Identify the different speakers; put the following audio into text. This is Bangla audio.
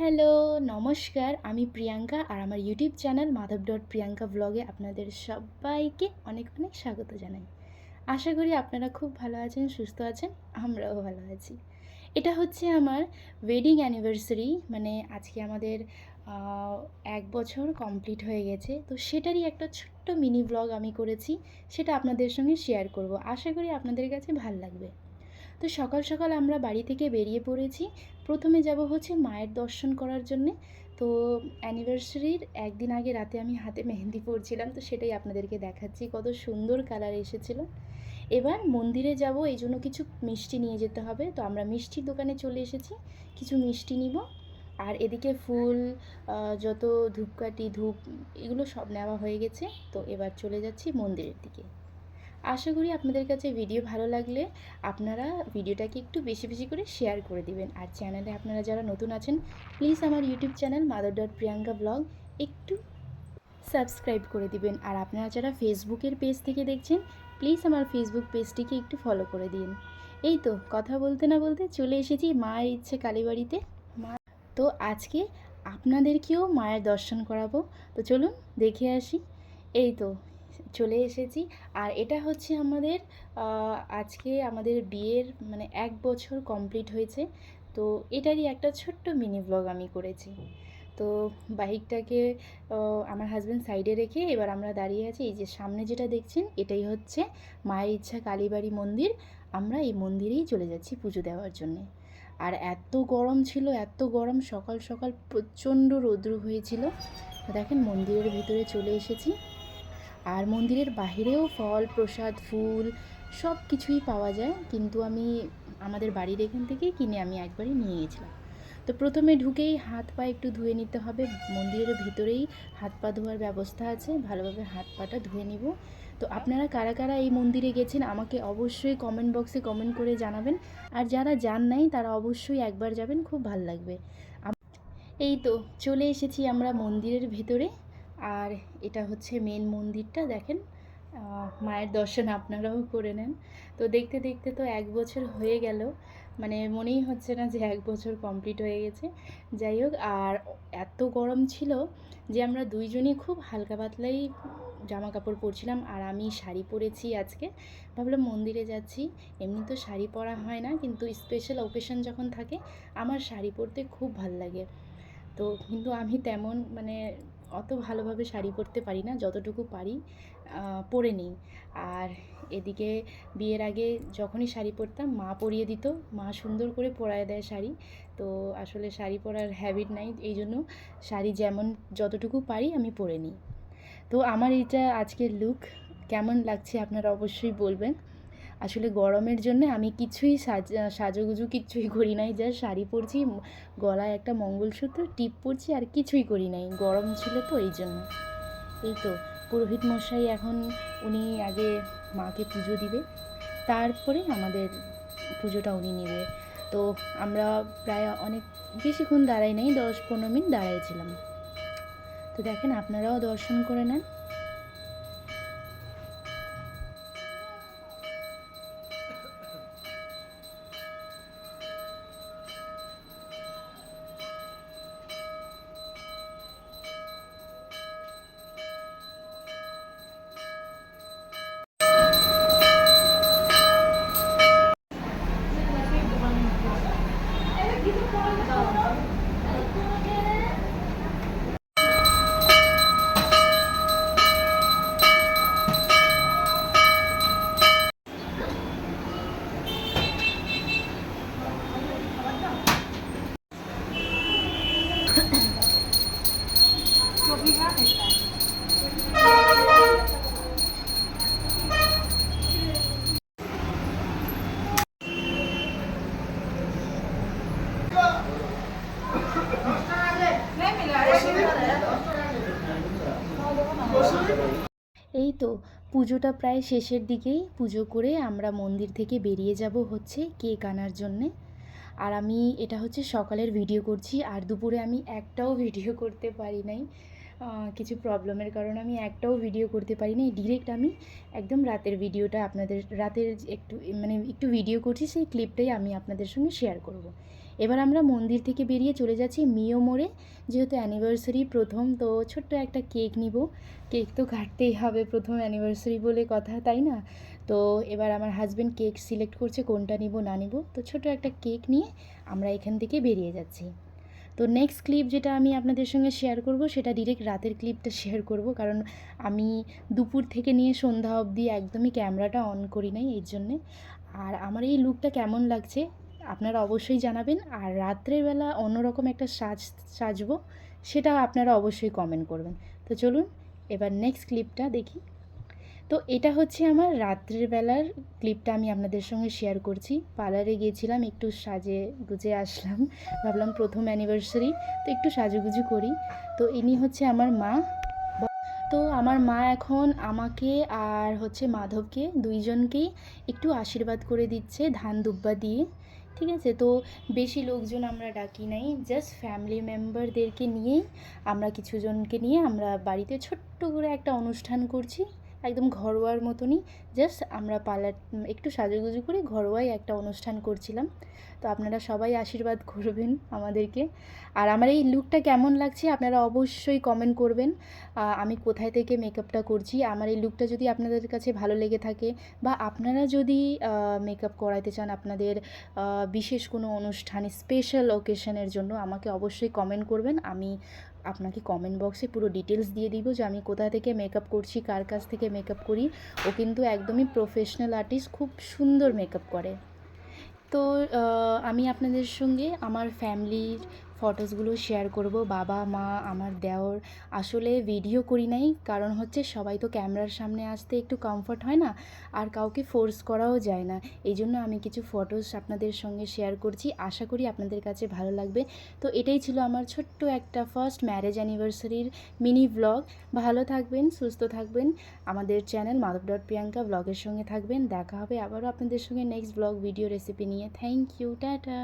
Speaker 1: হ্যালো, নমস্কার। আমি প্রিয়াঙ্কা আর আমার YouTube channel mother dot Priyanka ব্লগে আপনাদের সবাইকে অনেক অনেক স্বাগত জানাই। আশা করি আপনারা খুব ভালো আছেন, সুস্থ আছেন, আমরাও ভালো আছি। এটা হচ্ছে আমার ওয়েডিং অ্যানিভার্সারি মানে আজকে আমাদের এক বছর কমপ্লিট হয়ে গেছে। তো সেটারই একটা ছোট্ট মিনি ব্লগ আমি করেছি, সেটা আপনাদের সঙ্গে শেয়ার করব। আশা করি আপনাদের কাছে ভালো লাগবে। তো সকাল সকাল আমরা বাড়ি থেকে বেরিয়ে পড়েছি। প্রথমে যাব হচ্ছে মায়ের দর্শন করার জন্যে। তো অ্যানিভার্সারির একদিন আগে রাতে আমি হাতে মেহেন্দি পরছিলাম, তো সেটাই আপনাদেরকে দেখাচ্ছি। কত সুন্দর কালার এসেছিল। এবার মন্দিরে যাব, এই জন্য কিছু মিষ্টি নিয়ে যেতে হবে। তো আমরা মিষ্টির দোকানে চলে এসেছি, কিছু মিষ্টি নিব। আর এদিকে ফুল যত ধূপকাঠি, ধূপ, এগুলো সব নেওয়া হয়ে গেছে। তো এবার চলে যাচ্ছি মন্দিরের দিকে। আশা করি আপনাদের কাছে ভিডিও ভালো লাগলে আপনারা ভিডিওটাকে একটু বেশি বেশি করে শেয়ার করে দিবেন। আর চ্যানেলে আপনারা যারা নতুন আছেন প্লিজ আমার YouTube channel mother dot Priyanka vlog একটু সাবস্ক্রাইব করে দিবেন। আর আপনারা যারা ফেসবুকের পেজ থেকে দেখছেন প্লিজ আমার ফেসবুক পেজটিকে একটু ফলো করে দিন। এই তো, কথা বলতে না বলতে চলে এসেছি মায়ের ইচ্ছে কালীবাড়িতে মা তো আজকে আপনাদেরকেও মায়ের দর্শন করাবো। তো চলুন, দেখে আসি। এই তো চলে এসেছি। আর এটা হচ্ছে আমাদের আজকে আমাদের বিয়ের মানে এক বছর কমপ্লিট হয়েছে। তো এটারই একটা ছোট্ট মিনি ব্লগ আমি করেছি। তো বাইকটাকে আমার হাজব্যান্ড সাইডে রেখে এবার আমরা দাঁড়িয়ে আছি। এই যে সামনে যেটা দেখছেন, এটাই হচ্ছে মায়ের ইচ্ছা কালীবাড়ি মন্দির। আমরা এই মন্দিরেই চলে যাচ্ছি পুজো দেওয়ার জন্যে। আর এত গরম ছিল, এত গরম, সকাল সকাল প্রচণ্ড রৌদ্র হয়েছিল। দেখেন মন্দিরের ভিতরে চলে এসেছি। আর মন্দিরের বাহিরেও ফল, প্রসাদ, ফুল সব কিছুই পাওয়া যায়। কিন্তু আমি আমাদের বাড়ির এখান থেকেই কিনে আমি একবারই নিয়ে গেছিলাম। তো প্রথমে ঢুকেই হাত পা একটু ধুয়ে নিতে হবে। মন্দিরের ভিতরেই হাত পা ধোয়ার ব্যবস্থা আছে। ভালোভাবে হাত পাটা ধুয়ে নিব। তো আপনারা কারা কারা এই মন্দিরে গেছেন আমাকে অবশ্যই কমেন্ট বক্সে কমেন্ট করে জানাবেন। আর যারা যান নাই, তারা অবশ্যই একবার যাবেন। খুব ভালো লাগবে। এই তো চলে এসেছি আমরা মন্দিরের ভেতরে। আর এটা হচ্ছে মেন মন্দিরটা, দেখেন। মায়ের দর্শন আপনারাও করে নেন। তো দেখতে দেখতে তো এক বছর হয়ে গেল। মানে মনেই হচ্ছে না যে এক বছর কমপ্লিট হয়ে গেছে। যাই হোক, আর এত গরম ছিল যে আমরা দুইজনই খুব হালকা পাতলাই জামা কাপড় পরছিলাম। আর আমি শাড়ি পরেছি আজকে। ভাবলাম মন্দিরে যাচ্ছি। এমনি তো শাড়ি পরা হয় না, কিন্তু স্পেশাল ওকেশন যখন থাকে, আমার শাড়ি পরতে খুব ভালো লাগে। তো কিন্তু আমি তেমন মানে অত ভালোভাবে শাড়ি পরতে পারি না, যতটুকু পারি পরে নিই। আর এদিকে বিয়ের আগে যখনই শাড়ি পরতাম, মা পরিয়ে দিত, মা সুন্দর করে পরায় দেয় শাড়ি। তো আসলে শাড়ি পরার হ্যাবিট নাই, এই জন্য শাড়ি যেমন যতটুকু পারি আমি পরে নিই। তো আমার এটা আজকের লুক কেমন লাগছে আপনারা অবশ্যই বলবেন। আসলে গরমের জন্য আমি কিছুই সাজ, সাজুগুজু কিছুই করি নাই। যা শাড়ি পরছি গলায় একটা মঙ্গলসূত্র, টিপ পরছি আর কিছুই করি নাই। গরম ছিল তো এই জন্য। এই তো পুরোহিত মশাই এখন উনি আগে মাকে পুজো দিবে, তারপরে আমাদের পুজোটা উনি নেবে। তো আমরা প্রায় অনেক বেশিক্ষণ দাঁড়াই নাই, দশ পনেরো মিনিট দাঁড়াইছিলাম। তো দেখেন, আপনারাও দর্শন করে নেন। এই তো, পুজোটা প্রায় শেষের দিকেই। পুজো করে আমরা মন্দির থেকে বেরিয়ে যাব হচ্ছে কেক আনার জন্যে। আর আমি, এটা হচ্ছে সকালের ভিডিও করছি, আর দুপুরে আমি একটাও ভিডিও করতে পারি নাই। কিছু প্রবলেমের কারণে আমি একটাও ভিডিও করতে পারি নাই ডিরেক্ট আমি একদম রাতের ভিডিওটা আপনাদের, রাতের একটু মানে একটু ভিডিও করছি, সেই ক্লিপটাই আমি আপনাদের সঙ্গে শেয়ার করব। এবার আমরা মন্দির থেকে বেরিয়ে চলে যাচ্ছি মিও মোড়ে। যেহেতু অ্যানিভার্সারি প্রথম, তো ছোট্ট একটা কেক নিব। কেক তো কাটতেই হবে, প্রথম অ্যানিভার্সারি বলে কথা, তাই না? তো এবার আমার হাজব্যান্ড কেক সিলেক্ট করছে, কোনটা নিব, না নিব। তো ছোট একটা কেক নিয়ে আমরা এখান থেকে বেরিয়ে যাচ্ছি। তো নেক্সট ক্লিপ যেটা আমি আপনাদের সঙ্গে শেয়ার করব, সেটা ডিরেক্ট রাতের ক্লিপটা শেয়ার করব। কারণ আমি দুপুর থেকে নিয়ে সন্ধ্যা অবধি একদমই ক্যামেরাটা অন করি নাই, এর জন্যে। আর আমার এই লুকটা কেমন লাগছে, আপনারা অবশ্যই জানাবেন। আর রাত্রের বেলা অন্যরকম একটা সাজ, সাজবো সেটা আপনারা অবশ্যই কমেন্ট করবেন। তো চলুন, এবার নেক্সট ক্লিপটা দেখি। তো এটা হচ্ছে আমার রাত্রের বেলার ক্লিপটা আমি আপনাদের সঙ্গে শেয়ার করছি। পার্লারে গিয়েছিলাম, একটু সাজে গুজে আসলাম, ভাবলাম প্রথম অ্যানিভার্সারি তো একটু সাজুগুজু করি। তো ইনি হচ্ছে আমার মা। তো আমার মা এখন আমাকে আর হচ্ছে মাধবকে দুইজনকেই একটু আশীর্বাদ করে দিচ্ছে ধান দুব্বা দিয়ে, ঠিক আছে? তো বেশি লোকজন আমরা ডাকি নাই জাস্ট ফ্যামিলি মেম্বারদেরকে নিয়েই আমরা কিছুজনকে নিয়ে আমরা বাড়িতে ছোট্ট করে একটা অনুষ্ঠান করছি। একদম ঘরোয়ার মতনই জাস্ট আমরা পার্লার একটু সাজুগুজু করে ঘরোয়াই একটা অনুষ্ঠান করছিলাম। তো আপনারা সবাই আশীর্বাদ করবেন আমাদেরকে। আর আমার এই লুকটা কেমন লাগছে আপনারা অবশ্যই কমেন্ট করবেন। আমি কোথায় থেকে মেকআপটা করছি, আমার এই লুকটা যদি আপনাদের কাছে ভালো লেগে থাকে বা আপনারা যদি মেকআপ করাইতে চান আপনাদের বিশেষ কোনো অনুষ্ঠান স্পেশাল ওকেশনের জন্য আমাকে অবশ্যই কমেন্ট করবেন। আমি আপনাকে কমেন্ট বক্সে পুরো ডিটেলস দিয়ে দিব যে আমি কোথা থেকে মেকআপ করছি, কার কাছ থেকে মেকআপ করি। ও কিন্তু একদমই প্রফেশনাল আর্টিস্ট খুব সুন্দর মেকআপ করে। তো আমি আপনাদের সঙ্গে আমার ফ্যামিলির ফটোসগুলো শেয়ার করব, বাবা, মা, আমার দেওর। আসলে ভিডিও করি নাই, কারণ হচ্ছে সবাই তো ক্যামেরার সামনে আসতে একটু কমফর্ট হয় না, আর কাউকে ফোর্স করাও যায় না। এই জন্য আমি কিছু ফটোস আপনাদের সঙ্গে শেয়ার করছি, আশা করি আপনাদের কাছে ভালো লাগবে। তো এটাই ছিল আমার ছোট্ট একটা ফার্স্ট ম্যারেজ অ্যানিভার্সারির মিনি ব্লগ ভালো থাকবেন, সুস্থ থাকবেন। আমাদের চ্যানেল মাধব ডট প্রিয়াঙ্কা ব্লগের সঙ্গে থাকবেন। দেখা হবে আবারও আপনাদের সঙ্গে নেক্সট ব্লগ ভিডিও রেসিপি নিয়ে। Thank you tata.